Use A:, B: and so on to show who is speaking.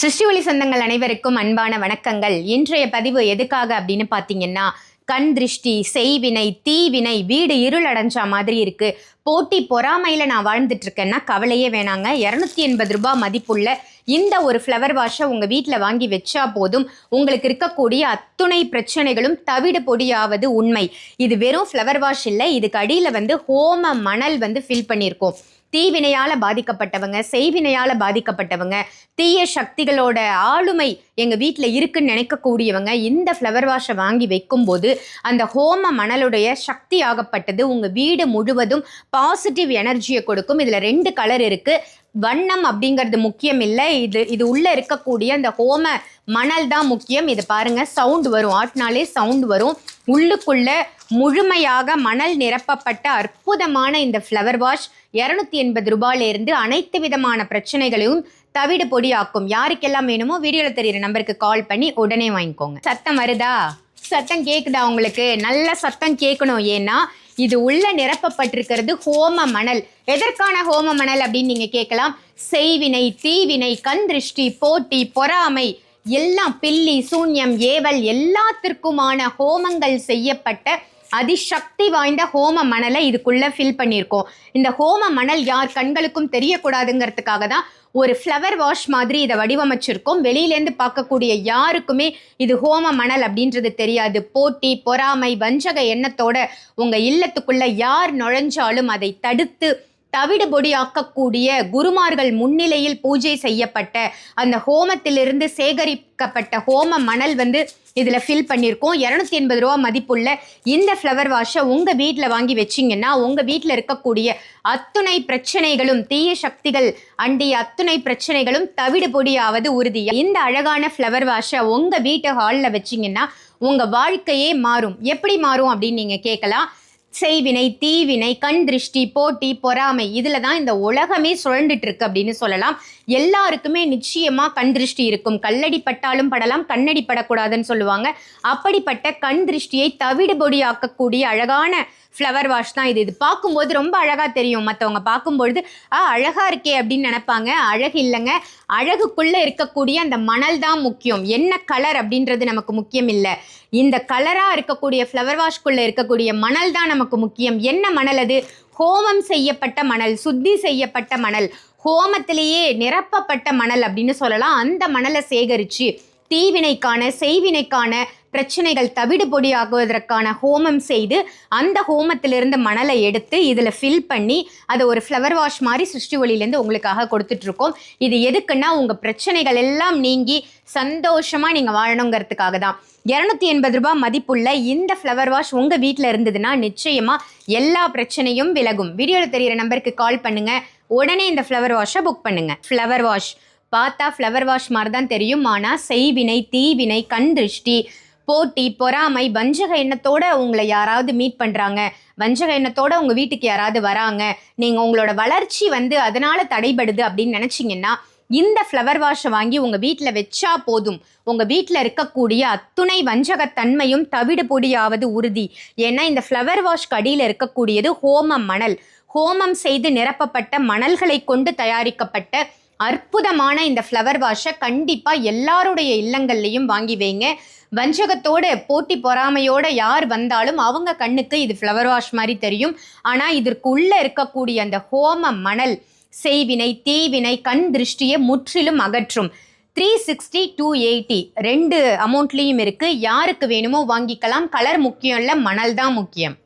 A: சிருஷ்டி ஒளி சொந்தங்கள் அனைவருக்கும் அன்பான வணக்கங்கள். இன்றைய பதிவு எதுக்காக அப்படின்னு பார்த்தீங்கன்னா கண் திருஷ்டி செய்வினை தீவினை வீடு இருள் அடைஞ்சா மாதிரி இருக்கு. போட்டி பொறாமையில் நான் வாழ்ந்துட்டு இருக்கேன்னா கவலையே வேணாங்க. இரநூத்தி எண்பது ரூபாய் மதிப்புள்ள இந்த ஒரு ஃப்ளவர் வாஷை உங்கள் வீட்டில் வாங்கி வச்சா போதும். உங்களுக்கு இருக்கக்கூடிய அத்துணை பிரச்சனைகளும் தவிடு பொடியாவது உண்மை. இது வெறும் ஃப்ளவர் வாஷ் இல்லை இதுக்கு அடியில் வந்து ஹோம மணல் வந்து ஃபில் பண்ணியிருக்கோம். தீவினையால் பாதிக்கப்பட்டவங்க செய்வினையால் பாதிக்கப்பட்டவங்க தீய சக்திகளோட ஆளுமை எங்கள் வீட்டில் இருக்குன்னு நினைக்கக்கூடியவங்க இந்த ஃப்ளவர் வாஷை வாங்கி வைக்கும்போது அந்த ஹோம மணலுடைய சக்தி ஆகப்பட்டது. உங்கள் வீடு முழுவதும் பாசிட்டிவ் எனர்ஜியை கொடுக்கும். இதில் ரெண்டு கலர் இருக்குது வண்ணம் அப்படிங்கிறது முக்கியம் இல்லை. இது இது உள்ளே இருக்கக்கூடிய அந்த ஹோம மணல் தான் முக்கியம். இது பாருங்கள் சவுண்ட் வரும். ஆட்டினாலே சவுண்ட் வரும். உள்ளுக்குள்ள முழுமையாக மணல் நிரப்பப்பட்ட அற்புதமான இந்த ஃப்ளவர் வாஷ் இரநூத்தி எண்பது ரூபாயிலிருந்து அனைத்து விதமான பிரச்சனைகளையும் தவிடு பொடியாக்கும். யாருக்கெல்லாம் வேணுமோ வீடியோவில் தெரியுற நம்பருக்கு கால் பண்ணி உடனே வாங்கிக்கோங்க. சத்தம் வருதா? சத்தம் கேட்குதா உங்களுக்கு? நல்ல சத்தம் கேட்கணும் ஏன்னா இது உள்ள நிரப்பப்பட்டிருக்கிறது ஹோம மணல். எதற்கான ஹோம மணல் அப்படின்னு நீங்க கேட்கலாம் செய்வினை தீவினை கந்திருஷ்டி போட்டி பொறாமை எல்லாம் பில்லி சூன்யம் ஏவல் எல்லாத்திற்குமான ஹோமங்கள் செய்யப்பட்ட அதிசக்தி வாய்ந்த ஹோம மணலை இதுக்குள்ளே ஃபில் பண்ணியிருக்கோம். இந்த ஹோம மணல் யார் கண்களுக்கும் தெரியக்கூடாதுங்கிறதுக்காக தான் ஒரு ஃப்ளவர் வாஷ் மாதிரி இதை வடிவமைச்சிருக்கோம். வெளியிலேருந்து பார்க்கக்கூடிய யாருக்குமே இது ஹோம மணல் அப்படின்றது தெரியாது. போட்டி பொறாமை வஞ்சக எண்ணத்தோட உங்கள் இல்லத்துக்குள்ள யார் நுழைஞ்சாலும் அதை தடுத்து தவிடுபொடியாக்கக்கூடிய குருமார்கள் முன்னிலையில் பூஜை செய்யப்பட்ட அந்த ஹோமத்திலிருந்து சேகரிக்கப்பட்ட ஹோம மணல் வந்து இதில் ஃபில் பண்ணியிருக்கோம் இரநூத்தி எண்பது ரூபா மதிப்புள்ள இந்த ஃப்ளவர் வாஷை உங்கள் வீட்டில் வாங்கி வச்சிங்கன்னா உங்கள் வீட்டில் இருக்கக்கூடிய அத்துணை பிரச்சனைகளும் தீய சக்திகள் அண்டிய அத்துணை பிரச்சனைகளும் தவிடு பொடியாவது உறுதி. இந்த அழகான ஃப்ளவர் வாஷை உங்கள் வீட்டு ஹாலில் வச்சிங்கன்னா உங்கள் வாழ்க்கையே மாறும். எப்படி மாறும் அப்படின்னு நீங்கள் கேட்கலாம் செய்வினை தீவினை கண் திருஷ்டி போட்டி பொறாமை இதில் தான் இந்த உலகமே சுழண்டுட்டு இருக்கு அப்படின்னு சொல்லலாம். எல்லாருக்குமே நிச்சயமாக கண் திருஷ்டி இருக்கும். கல்லடி பட்டாலும் படலாம் கண்ணடி படக்கூடாதுன்னு சொல்லுவாங்க. அப்படிப்பட்ட கண் திருஷ்டியை தவிடுபொடியாக்கக்கூடிய அழகான ஃப்ளவர் வாஷ் தான் இது. இது பார்க்கும்போது ரொம்ப அழகாக தெரியும். மற்றவங்க பார்க்கும்பொழுது ஆ அழகாக இருக்கே அப்படின்னு நினைப்பாங்க. அழகு இல்லைங்க. அழகுக்குள்ளே இருக்கக்கூடிய அந்த மணல் தான் முக்கியம். என்ன கலர் அப்படின்றது நமக்கு முக்கியம் இல்லை. இந்த கலராக இருக்கக்கூடிய ஃப்ளவர் வாஷ்குள்ளே இருக்கக்கூடிய மணல் தான் நமக்கு முக்கியம். என்ன மணல் அது? ஹோமம் செய்யப்பட்ட மணல் சுத்தி செய்யப்பட்ட மணல் ஹோமத்திலேயே நிரப்பப்பட்ட மணல் அப்படின்னு சொல்லலாம். அந்த மணலை சேகரித்து தீவினைக்கான செய்வினைக்கான பிரச்சனைகள் தவிடு பொடி ஆகுவதற்கான ஹோமம் செய்து அந்த ஹோமத்திலிருந்து மணலை எடுத்து இதில் ஃபில் பண்ணி அதை ஒரு ஃப்ளவர் வாஷ் மாதிரி சிருஷ்டி ஒளியிலேருந்து உங்களுக்காக கொடுத்துட்ருக்கோம். இது எதுக்குன்னா உங்கள் பிரச்சனைகள் எல்லாம் நீங்கி சந்தோஷமாக நீங்கள் வாழணுங்கிறதுக்காக தான். இரநூத்தி எண்பது ரூபாய் மதிப்புள்ள இந்த ஃப்ளவர் வாஷ் உங்கள் வீட்டில் இருந்ததுன்னா நிச்சயமாக எல்லா பிரச்சனையும் விலகும். வீடியோவில் தெரியிற நம்பருக்கு கால் பண்ணுங்கள் உடனே இந்த ஃப்ளவர் வாஷை புக் பண்ணுங்கள் ஃப்ளவர் வாஷ் பார்த்தா ஃப்ளவர் வாஷ் மாதிரி தான் தெரியும். ஆனால் செய்வினை தீவினை கண் திருஷ்டி போட்டி பொறாமை வஞ்சக எண்ணத்தோட உங்களை யாராவது மீட் பண்ணுறாங்க வஞ்சக எண்ணத்தோட உங்கள் வீட்டுக்கு யாராவது வராங்க. நீங்கள் உங்களோட வளர்ச்சி வந்து அதனால தடைபடுது அப்படின்னு நினச்சிங்கன்னா இந்த ஃப்ளவர் வாஷை வாங்கி உங்கள் வீட்டில் வச்சா போதும். உங்கள் வீட்டில் இருக்கக்கூடிய அத்துணை வஞ்சகத்தன்மையும் தவிடு பொடியாவது உறுதி. ஏன்னா இந்த ஃப்ளவர் வாஷ் கடியில் இருக்கக்கூடியது ஹோமம் மணல். ஹோமம் செய்து நிரப்பப்பட்ட மணல்களை கொண்டு தயாரிக்கப்பட்ட அற்புதமான இந்த ஃப்ளவர் வாஷை கண்டிப்பாக எல்லாருடைய இல்லங்கள்லையும் வாங்கி வைங்க. வஞ்சகத்தோடு போட்டி பொறாமையோடு யார் வந்தாலும் அவங்க கண்ணுக்கு இது ஃப்ளவர் வாஷ் மாதிரி தெரியும். ஆனால் இதற்கு உள்ளே இருக்கக்கூடிய அந்த ஹோம மணல் செய்வினை தீவினை கண் திருஷ்டியை முற்றிலும் அகற்றும். த்ரீ சிக்ஸ்டி டூ எயிட்டி ரெண்டு அமௌண்ட்லேயும் இருக்குது யாருக்கு வேணுமோ வாங்கிக்கலாம். கலர் முக்கியம் இல்லை மணல் தான் முக்கியம்.